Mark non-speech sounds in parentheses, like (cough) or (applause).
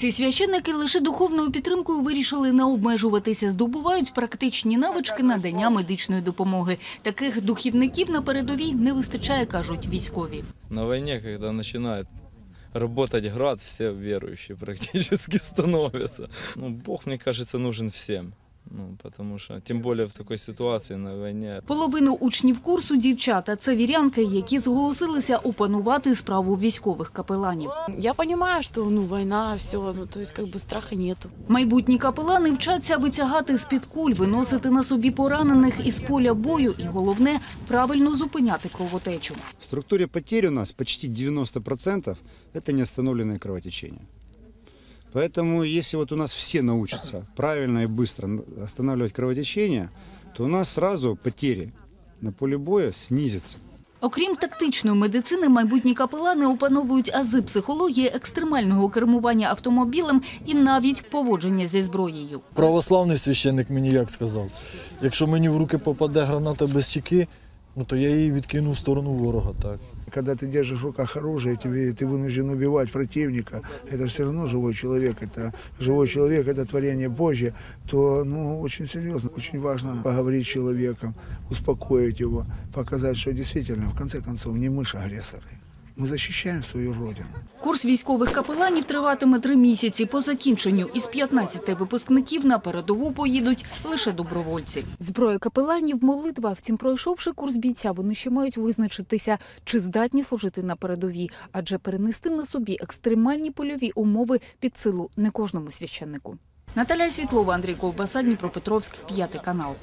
Ці священники лише духовною підтримкою вирішили не обмежуватися, здобувають практичні навички надання медичної допомоги. Таких духівників на передовій не вистачає, кажуть військові. На війні, коли начинает працювати град, всі віруючі практично (laughs) становляться. Ну, Бог, мені кажеться, нужен всем. Ну, потому что, тем более в такой ситуации на войне, Половину учнів курсу дівчата це вірянки, які зголосилися опанувати справу військових капеланів. Я понимаю, что ну война, все, ну то есть как бы страха нету. Майбутні капелани вчаться витягати з-під куль, виносити на собі поранених із поля бою і головне правильно зупиняти кровотечу. В структуре потерь у нас почти 90% это неостановленное кровотечение. Поэтому если вот у нас все научатся правильно и быстро останавливать кровотечение, то у нас сразу потери на поле боя снизятся. Окрім тактичної медицини, майбутні капелани опановують ази психології, екстремального кермування автомобілем і навіть поводження зі зброєю. Православний священник мені як сказав, якщо мені в руки попаде граната без чеки, ну то я її відкину в сторону ворога. Так. Когда ты держишь в руках оружие, тебе, ты вынужден убивать противника, это все равно живой человек, это живой человек, это творение Божье, то ну, очень серьезно, очень важно поговорить с человеком, успокоить его, показать, что действительно, в конце концов, не мы же агрессоры. Мы защищаем свою родину. Курс військових капеланів триватиме три місяці. По закінченню із 15 випускників на передову поїдуть лише добровольці. Зброя капеланів – молитва. Втім, пройшовши курс бійця, вони ще мають визначитися, чи здатні служити на передовій. Адже перенести на собі екстремальні польові умови під силу не кожному священнику. Наталя Світлова, Андрій Ковбаса, Дніпропетровськ, п'ятий канал.